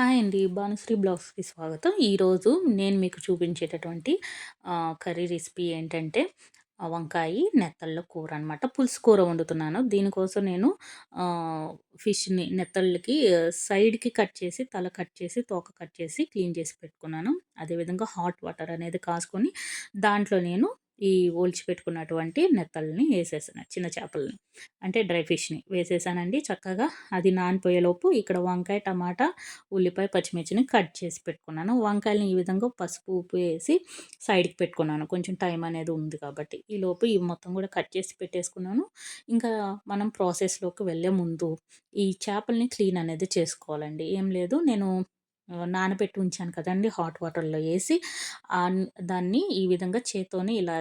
Hi అండి. భానుశ్రీ బ్లాగ్స్‌కి స్వాగతం. ఈరోజు నేను మీకు చూపించేటటువంటి కర్రీ రెసిపీ ఏంటంటే వంకాయ వంకాయి, నెత్తళ్ళ కూర అనమాట. పులుసు కూర వండుతున్నాను. దీనికోసం నేను ఫిష్‌ని నెత్తళ్ళకి సైడ్‌కి కట్ చేసి, తల కట్ చేసి, తోక కట్ చేసి, క్లీన్ చేసి పెట్టుకున్నాను. అదేవిధంగా హాట్ వాటర్ అనేది కాసుకొని, దాంట్లో నేను ఈ ఒలిచి పెట్టుకున్నటువంటి నెత్తల్ని వేసేసాను. చిన్న చేపలని అంటే డ్రై ఫిష్‌ని వేసేసానండి. చక్కగా అది నానిపోయేలోపు ఇక్కడ వంకాయ, టమాటా, ఉల్లిపాయ, పచ్చిమిర్చిని కట్ చేసి పెట్టుకున్నాను. వంకాయలని ఈ విధంగా పసుపు, ఉప్పు వేసి సైడ్‌కి పెట్టుకున్నాను. కొంచెం టైం అనేది ఉంది కాబట్టి. ఈ లోపు ఇవి మొత్తం కూడా కట్ చేసి పెట్టేసుకున్నాను. ఇంకా మనం ప్రాసెస్‌లోకి వెళ్ళే ముందు ఈ చేపల్ని క్లీన్ అనేది చేసుకోవాలండి. ఏం లేదు నేను నానబెట్టి ఉంచాను కదండి హాట్ వాటర్‌లో వేసి దాన్ని ఈ విధంగా చేత్తోని ఇలా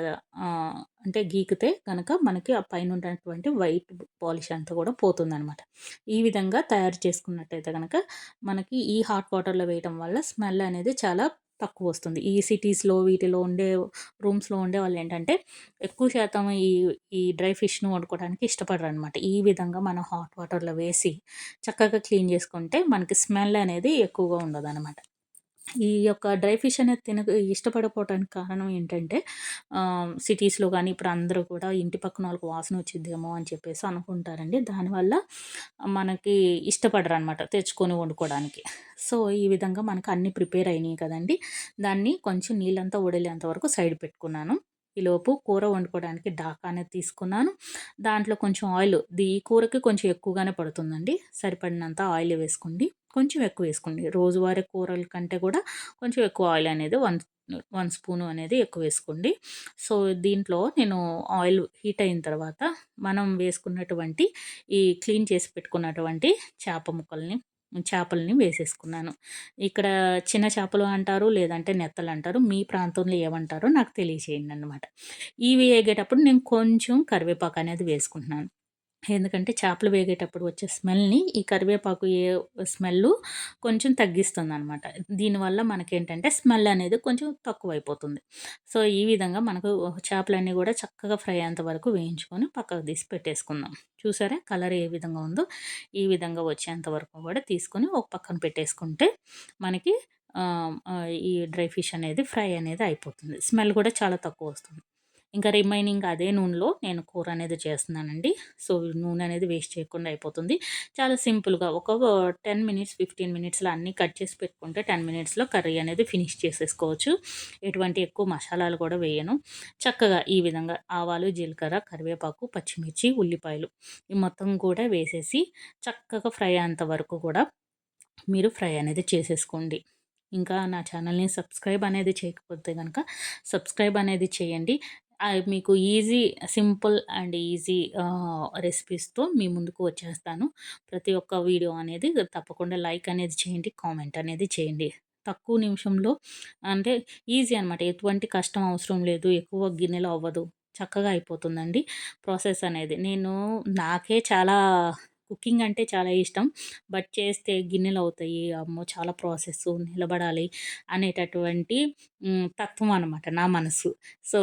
అంటే గీకితే కనుక మనకి ఆ పైన ఉన్నటువంటి వైట్ పాలిష్ అంతా కూడా పోతుందనమాట. ఈ విధంగా తయారు చేసుకున్నట్టయితే కనుక మనకి ఈ హాట్ వాటర్‌లో వేయటం వల్ల స్మెల్ అనేది చాలా తక్కువ వస్తుంది ఈ సిటీస్‌లో వీటిలో ఉండే రూమ్స్‌లో ఉండే వాళ్ళు ఏంటంటే ఎక్కువ శాతం ఈ ఈ డ్రై ఫిష్‌ను వండుకోవడానికి ఇష్టపడరనమాట. ఈ విధంగా మనం హాట్ వాటర్‌లో వేసి చక్కగా క్లీన్ చేసుకుంటే మనకి స్మెల్ అనేది ఎక్కువగా ఉండదనమాట. ఈ యొక్క డ్రై ఫిష్ అనేది తినక ఇష్టపడకపోవటానికి కారణం ఏంటంటే సిటీస్‌లో కానీ ఇప్పుడు అందరూ కూడా ఇంటి పక్కన వాళ్ళకి వాసన వచ్చిద్దేమో అని చెప్పేసి అనుకుంటారండి. దానివల్ల మనకి ఇష్టపడరనమాట తెచ్చుకొని వండుకోవడానికి. సో, ఈ విధంగా మనకు అన్నీ ప్రిపేర్ అయినాయి కదండీ! దాన్ని కొంచెం నీళ్ళంతా వడలేంత వరకు సైడ్ పెట్టుకున్నాను. ఈలోపు కూర వండుకోవడానికి డాకా అనేది తీసుకున్నాను. దాంట్లో కొంచెం ఆయిల్ ఈ కూరకి కొంచెం ఎక్కువగానే పడుతుందండి. సరిపడినంత ఆయిల్ వేసుకోండి. కొంచెం ఎక్కువ వేసుకోండి. రోజువారీ కూరల కంటే కూడా కొంచెం ఎక్కువ ఆయిల్ అనేది వన్ వన్ స్పూను అనేది ఎక్కువ వేసుకోండి. సో, దీంట్లో నేను ఆయిల్ హీట్ అయిన తర్వాత మనం వేసుకున్నటువంటి ఈ క్లీన్ చేసి పెట్టుకున్నటువంటి చేప ముక్కల్ని చేపలని వేసేసుకున్నాను. ఇక్కడ చిన్న చేపలు అంటారు, లేదంటే నెత్తలు అంటారు. మీ ప్రాంతంలో ఏమంటారో నాకు తెలియచేయండనమాట. ఇవి వేగేటప్పుడు నేను కొంచెం కరివేపాకు అనేది వేసుకుంటున్నాను. ఎందుకంటే చేపలు వేగేటప్పుడు వచ్చే స్మెల్‌ని ఈ కరివేపాకు ఏ స్మెల్లు కొంచెం తగ్గిస్తుంది అనమాట దీనివల్ల మనకేంటంటే స్మెల్ అనేది కొంచెం తక్కువైపోతుంది. సో, ఈ విధంగా మనకు చేపలన్నీ కూడా చక్కగా ఫ్రై అయ్యేంత వరకు వేయించుకొని పక్కకు తీసి పెట్టేసుకుందాం. చూసారా కలర్ ఏ విధంగా ఉందో? ఈ విధంగా వచ్చేంత వరకు కూడా తీసుకొని ఒక పక్కన పెట్టేసుకుంటే మనకి ఈ డ్రై ఫిష్ అనేది ఫ్రై అనేది అయిపోతుంది. స్మెల్ కూడా చాలా తక్కువ వస్తుంది ఇంకా రిమైనింగ్ అదే నూనెలో నేను కూర అనేది చేస్తున్నానండి. సో, నూనె అనేది వేస్ట్ చేయకుండా అయిపోతుంది. చాలా సింపుల్‌గా ఒక 10 మినిట్స్, 15 మినిట్స్‌లో అన్నీ కట్ చేసి పెట్టుకుంటే 10 మినిట్స్‌లో కర్రీ అనేది ఫినిష్ చేసేసుకోవచ్చు. ఎటువంటి ఎక్కువ మసాలాలు కూడా వేయను. చక్కగా ఈ విధంగా ఆవాలు, జీలకర్ర, కరివేపాకు, పచ్చిమిర్చి, ఉల్లిపాయలు ఈ మొత్తం కూడా వేసేసి చక్కగా ఫ్రై అయ్యేంత వరకు కూడా మీరు ఫ్రై అనేది చేసేసుకోండి. ఇంకా నా ఛానల్‌ని సబ్స్క్రైబ్ అనేది చేయకపోతే కనుక సబ్స్క్రైబ్ అనేది చేయండి. మీకు ఈజీ, సింపుల్ అండ్ ఈజీ రెసిపీస్‌తో మీ ముందుకు వచ్చేస్తాను. ప్రతి ఒక్క వీడియో అనేది తప్పకుండా లైక్ అనేది చేయండి. కామెంట్ అనేది చేయండి. తక్కువ నిమిషంలో అంటే ఈజీ అనమాట. ఎటువంటి కష్టం అవసరం లేదు. ఎక్కువ గిన్నెలో అవ్వదు. చక్కగా అయిపోతుందండి ప్రాసెస్ అనేది. నేను నాకే చాలా కుకింగ్ అంటే చాలా ఇష్టం. బట్ చేస్తే గిన్నెలు అవుతాయి. అమ్మో! చాలా ప్రాసెస్ నిలబడాలి అనేటటువంటి తత్వం అనమాట నా మనసు. సో,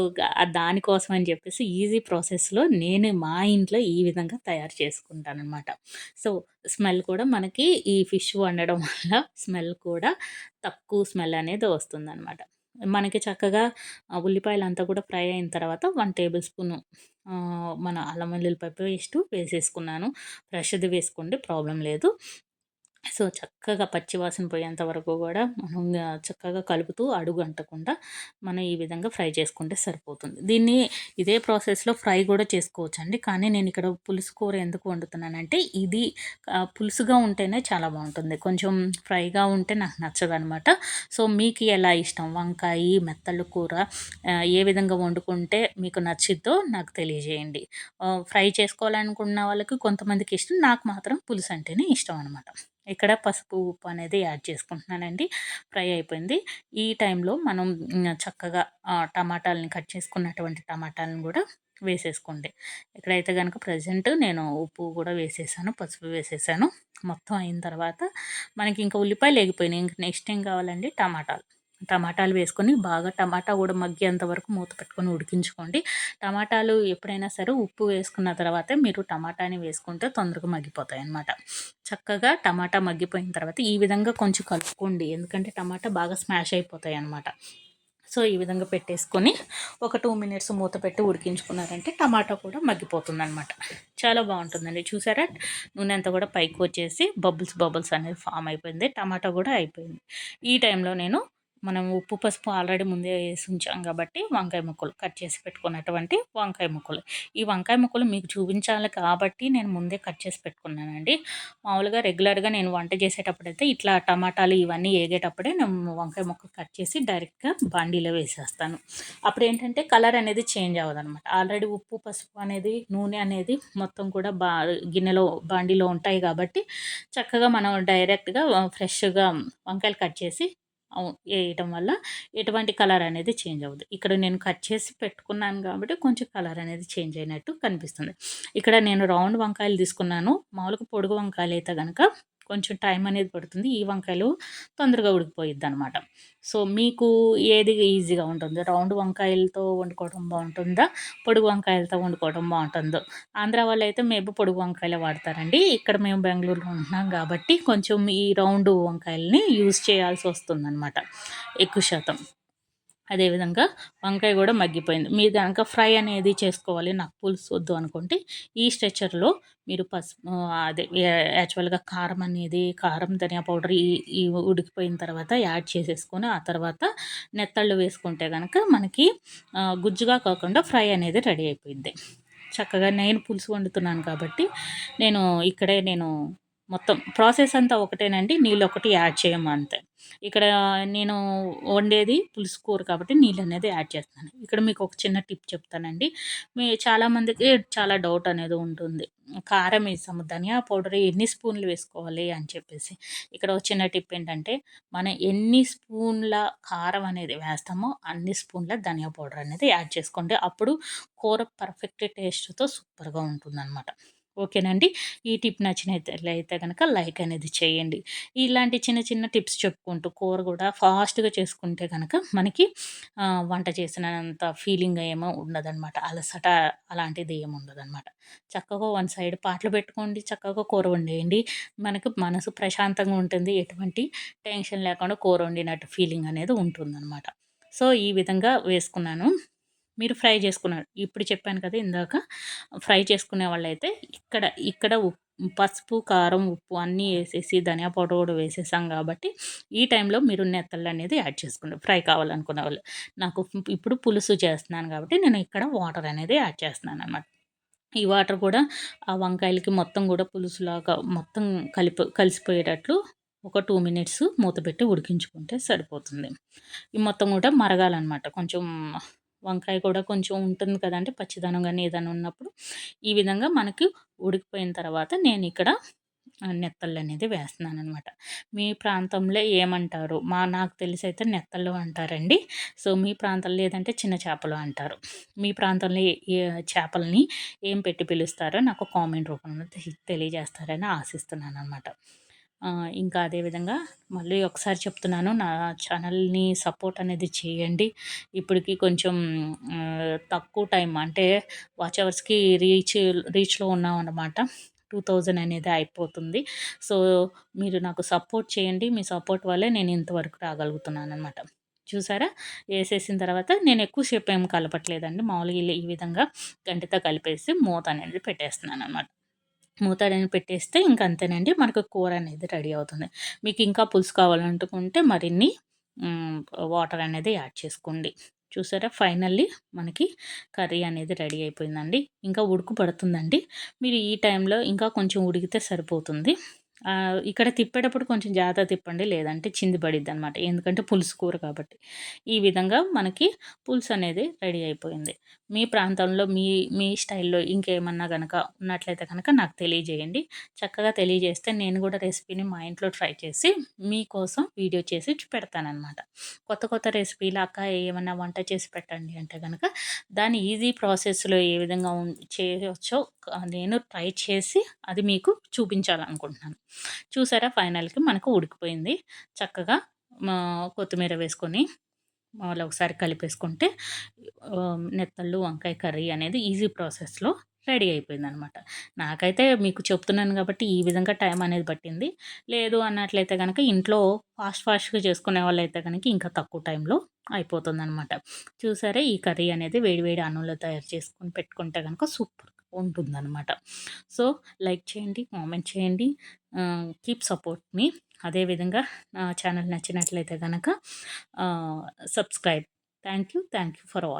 దానికోసం అని చెప్పేసి ఈజీ ప్రాసెస్‌లో నేను మా ఇంట్లో ఈ విధంగా తయారు చేసుకుంటాననమాట. సో, స్మెల్ కూడా మనకి ఈ ఫిష్ వండడం వల్ల స్మెల్ కూడా తక్కువ స్మెల్ అనేది వస్తుందనమాట. మనకి చక్కగా ఉల్లిపాయలు అంతా కూడా ఫ్రై అయిన తర్వాత వన్ టేబుల్ స్పూను మన అల్లం వెల్లుల్లిపాయ పేస్టు వేసేసుకున్నాను. ఫ్రెష్‌ది వేసుకుంటే ప్రాబ్లం లేదు. సో, చక్కగా పచ్చివాసన పోయేంత వరకు కూడా మనం చక్కగా కలుపుతూ అడుగు అంటకుండా మనం ఈ విధంగా ఫ్రై చేసుకుంటే సరిపోతుంది. దీన్ని ఇదే ప్రాసెస్‌లో ఫ్రై గూడా చేసుకోవచ్చండి. కానీ నేను ఇక్కడ పులుసు కూర ఎందుకు వండుతున్నానంటే ఇది పులుసుగా ఉంటేనే చాలా బాగుంటుంది కొంచెం ఫ్రైగా ఉంటే నాకు నచ్చదనమాట. సో, మీకు ఎలా ఇష్టం? వంకాయి, మెత్తల కూర ఏ విధంగా వండుకుంటే మీకు నచ్చిద్దో నాకు తెలియజేయండి. ఫ్రై చేసుకోవాలనుకున్న వాళ్ళకి కొంతమందికి ఇష్టం. నాకు మాత్రం పులుసు అంటేనే ఇష్టం అనమాట. ఇక్కడ పసుపు, ఉప్పు అనేది యాడ్ చేసుకుంటున్నానండి. ఫ్రై అయిపోయింది. ఈ టైంలో మనం చక్కగా టమాటాలని కట్ చేసుకున్నటువంటి టమాటాలను కూడా వేసేసుకోండి. ఇక్కడైతే కనుక ప్రజెంట్ నేను ఉప్పు కూడా వేసేసాను. పసుపు వేసేసాను. మొత్తం అయిన తర్వాత మనకి ఇంకా ఉల్లిపాయలు ఎగిపోయినాయి. ఇంక నెక్స్ట్ ఏం కావాలండి టమాటాలు. టమాటాలు వేసుకొని బాగా టమాటా కూడా మగ్గేంత వరకు మూత పెట్టుకొని ఉడికించుకోండి. టమాటాలు ఎప్పుడైనా సరే ఉప్పు వేసుకున్న తర్వాత మీరు టమాటాని వేసుకుంటే తొందరగా మగ్గిపోతాయి అన్నమాట చక్కగా టమాటా మగ్గిపోయిన తర్వాత ఈ విధంగా కొంచెం కలుపుకోండి. ఎందుకంటే టమాటా బాగా స్మాష్ అయిపోతాయి అన్నమాట సో ఈ విధంగా పెట్టేసుకొని ఒక టూ మినిట్స్ మూత పెట్టి ఉడికించుకున్నారంటే టమాటా కూడా మగ్గిపోతుంది అనమాట చాలా బాగుంటుందండి. చూసారా? నూనె అంతా కూడా పైకి వచ్చేసి బబుల్స్ బబుల్స్ అనేది ఫామ్ అయిపోయింది. టమాటా కూడా అయిపోయింది. ఈ టైంలో నేను మనం ఉప్పు పసుపు ఆల్రెడీ ముందే వేసి ఉంచాం కాబట్టి వంకాయ ముక్కలు కట్ చేసి పెట్టుకున్నటువంటి వంకాయ ముక్కలు. ఈ వంకాయ ముక్కలు మీకు చూపించాలి కాబట్టి నేను ముందే కట్ చేసి పెట్టుకున్నానండి. మామూలుగా రెగ్యులర్గా నేను వంట చేసేటప్పుడైతే ఇట్లా టమాటాలు ఇవన్నీ వేగేటప్పుడే నేను వంకాయ ముక్క కట్ చేసి డైరెక్ట్గా బాండీలో వేసేస్తాను. అప్పుడు ఏంటంటే కలర్ అనేది చేంజ్ అవ్వదు అనమాట ఆల్రెడీ ఉప్పు పసుపు అనేది నూనె అనేది మొత్తం కూడా బా గిన్నెలో బాండీలో ఉంటాయి కాబట్టి చక్కగా మనం డైరెక్ట్గా ఫ్రెష్గా వంకాయలు కట్ చేసి వేయటం వల్ల ఎటువంటి కలర్ అనేది చేంజ్ అవ్వదు. ఇక్కడ నేను కట్ చేసి పెట్టుకున్నాను కాబట్టి కొంచెం కలర్ అనేది చేంజ్ అయినట్టు కనిపిస్తుంది. ఇక్కడ నేను రౌండ్ వంకాయలు తీసుకున్నాను. మామూలుగా పొడుగు వంకాయలు అయితే కనుక కొంచెం టైం అనేది పడుతుంది. ఈ వంకాయలు తొందరగా ఉడికిపోయిద్ది అనమాట సో మీకు ఏది ఈజీగా ఉంటుంది రౌండ్ వంకాయలతో వండుకోవడం బాగుంటుందా? పొడుగు వంకాయలతో వండుకోవడం బాగుంటుందో? ఆంధ్ర వాళ్ళు అయితే మేబీ పొడుగు వంకాయలు వాడతారండి. ఇక్కడ మేము బెంగళూరులో ఉంటున్నాం కాబట్టి కొంచెం ఈ రౌండ్ వంకాయలని యూజ్ చేయాల్సి వస్తుందన్నమాట. ఎక్కువ శాతం. అదేవిధంగా వంకాయ కూడా మగ్గిపోయింది. మీరు కనుక ఫ్రై అనేది చేసుకోవాలి నాకు పులుసు వద్దు అనుకుంటే ఈ స్ట్రెచర్లో మీరు పసుపు అదే యాక్చువల్గా కారం అనేది కారం ధనియా పౌడర్ ఈ ఈ ఉడికిపోయిన తర్వాత యాడ్ చేసేసుకొని ఆ తర్వాత నెత్తళ్ళు వేసుకుంటే కనుక మనకి గుజ్జుగా కాకుండా ఫ్రై అనేది రెడీ అయిపోయింది చక్కగా నేను పులుసు వండుతున్నాను కాబట్టి నేను ఇక్కడే నేను మొత్తం ప్రాసెస్ అంతా ఒకటేనండి. నీళ్ళు ఒకటి యాడ్ చేయము అంతే. ఇక్కడ నేను వండేది పులుసు కూర కాబట్టి నీళ్ళు అనేది యాడ్ చేస్తాను ఇక్కడ మీకు ఒక చిన్న టిప్ చెప్తానండి. మీ చాలామందికి చాలా డౌట్ అనేది ఉంటుంది. కారం వేసాము ధనియా పౌడర్ ఎన్ని స్పూన్లు వేసుకోవాలి అని చెప్పేసి. ఇక్కడ ఒక చిన్న టిప్ ఏంటంటే మనం ఎన్ని స్పూన్ల కారం అనేది వేస్తామో అన్ని స్పూన్ల ధనియా పౌడర్ అనేది యాడ్ చేసుకోండి. అప్పుడు కూర పర్ఫెక్ట్ టేస్ట్తో సూపర్గా ఉంటుందన్నమాట. ఓకేనండి. ఈ టిప్ నచ్చినట్లయితే కనుక లైక్ అనేది చేయండి. ఇలాంటి చిన్న చిన్న టిప్స్ చెప్పుకుంటూ కూర కూడా ఫాస్ట్గా చేసుకుంటే కనుక మనకి వంట చేసినంత ఫీలింగ్ ఏమో ఉండదన్నమాట. అలసట అలాంటిది ఏమి ఉండదన్నమాట. చక్కగా వన్ సైడ్ పాటలు పెట్టుకోండి చక్కగా కూర వండేయండి. మనకు మనసు ప్రశాంతంగా ఉంటుంది. ఎటువంటి టెన్షన్ లేకుండా కూర వండినట్టు ఫీలింగ్ అనేది ఉంటుందన్నమాట. సో ఈ విధంగా వేసుకున్నాను. మీరు ఫ్రై చేసుకున్నారు. ఇప్పుడు చెప్పాను కదా ఇందాక. ఫ్రై చేసుకునే వాళ్ళైతే ఇక్కడ ఇక్కడ పసుపు కారం ఉప్పు అన్నీ వేసేసి ధనియా పౌడర్ కూడా వేసేసాం కాబట్టి ఈ టైంలో మీరు నెత్తళ్ళు అనేది యాడ్ చేసుకోండి ఫ్రై కావాలనుకునే వాళ్ళు. నాకు ఇప్పుడు పులుసు చేస్తున్నాను కాబట్టి నేను ఇక్కడ వాటర్ అనేది యాడ్ చేస్తున్నాను అనమాట ఈ వాటర్ కూడా ఆ వంకాయలకి మొత్తం కూడా పులుసులాగా మొత్తం కలిపి కలిసిపోయేటట్లు ఒక టూ మినిట్స్ మూత పెట్టి ఉడికించుకుంటే సరిపోతుంది. ఈ మొత్తం కూడా మరగాలన్నమాట. కొంచెం వంకాయ కూడా కొంచెం ఉంటుంది కదండి పచ్చిదనం కానీ ఏదైనా ఉన్నప్పుడు ఈ విధంగా మనకి ఉడికిపోయిన తర్వాత నేను ఇక్కడ నెత్తళ్ళు అనేది వేస్తున్నాను అనమాట మీ ప్రాంతంలో ఏమంటారు? మా నాకు తెలిసి అయితే నెత్తళ్ళు అంటారండి. సో మీ ప్రాంతంలో ఏదంటే చిన్న చేపలు అంటారు. మీ ప్రాంతంలో ఏ చేపలని ఏం పెట్టి పిలుస్తారో నాకు కామెంట్ రూపంలో తెలియజేస్తారని ఆశిస్తున్నాను అనమాట ఇంకా అదేవిధంగా మళ్ళీ ఒకసారి చెప్తున్నాను నా ఛానల్ని సపోర్ట్ అనేది చేయండి. ఇప్పటికి కొంచెం తక్కువ టైం అంటే వాచ్ అవర్స్కి రీచ్ రీచ్లో ఉన్నాం అన్నమాట టూ థౌజండ్ అనేది అయిపోతుంది. సో మీరు నాకు సపోర్ట్ చేయండి. మీ సపోర్ట్ వల్లే నేను ఇంతవరకు రాగలుగుతున్నాను అనమాట చూసారా? వేసేసిన తర్వాత నేను ఎక్కువసేపు ఏం కలపట్లేదండి. మామూలుగా ఈ విధంగా గంటతో కలిపేసి మూత అనేది పెట్టేస్తున్నాను అనమాట మూతడని పెట్టేస్తే ఇంక అంతేనండి మనకు కూర అనేది రెడీ అవుతుంది. మీకు ఇంకా పులుసు కావాలనుకుంటే మరిన్ని వాటర్ అనేది యాడ్ చేసుకోండి. చూసారా? ఫైనల్లీ మనకి కర్రీ అనేది రెడీ అయిపోయిందండి. ఇంకా ఉడుకు పడుతుందండి. మీరు ఈ టైంలో ఇంకా కొంచెం ఉడికితే సరిపోతుంది. ఇక్కడ తిప్పేటప్పుడు కొంచెం జాగ్రత్త తిప్పండి లేదంటే చింది పడిద్ది అనమాట ఎందుకంటే పులుసు కూర కాబట్టి. ఈ విధంగా మనకి పులుసు అనేది రెడీ అయిపోయింది. మీ ప్రాంతంలో మీ మీ స్టైల్లో ఇంకేమన్నా కనుక ఉన్నట్లయితే కనుక నాకు తెలియజేయండి. చక్కగా తెలియజేస్తే నేను కూడా రెసిపీని మా ఇంట్లో ట్రై చేసి మీకోసం వీడియో చేసి పెడతానమాట కొత్త కొత్త రెసిపీలు అక్క ఏమన్నా వంట చేసి పెట్టండి అంటే కనుక దాని ఈజీ ప్రాసెస్లో ఏ విధంగా చేయవచ్చో నేను ట్రై చేసి అది మీకు చూపించాలనుకుంటున్నాను. చూసారా? ఫైనల్కి మనకు ఉడికిపోయింది. చక్కగా కొత్తిమీర వేసుకొని మళ్ళీ ఒకసారి కలిపేసుకుంటే నెత్తళ్ళు వంకాయ కర్రీ అనేది ఈజీ ప్రాసెస్లో రెడీ అయిపోయింది అనమాట నాకైతే మీకు చెప్తున్నాను కాబట్టి ఈ విధంగా టైం అనేది పట్టింది. లేదు అన్నట్లయితే కనుక ఇంట్లో ఫాస్ట్ ఫాస్ట్గా చేసుకునే వాళ్ళు అయితే కనుక ఇంకా తక్కువ టైంలో అయిపోతుంది అనమాట చూసారే? ఈ కర్రీ అనేది వేడివేడి అన్నంలో తయారు చేసుకొని పెట్టుకుంటే కనుక సూపర్. ఉంటుందన్నమాట. సో లైక్ చేయండి కామెంట్ చేయండి. కీప్ సపోర్ట్ మీ. అదేవిధంగా నా ఛానల్ నచ్చినట్లయితే కనుక subscribe. Thank you thank you for watching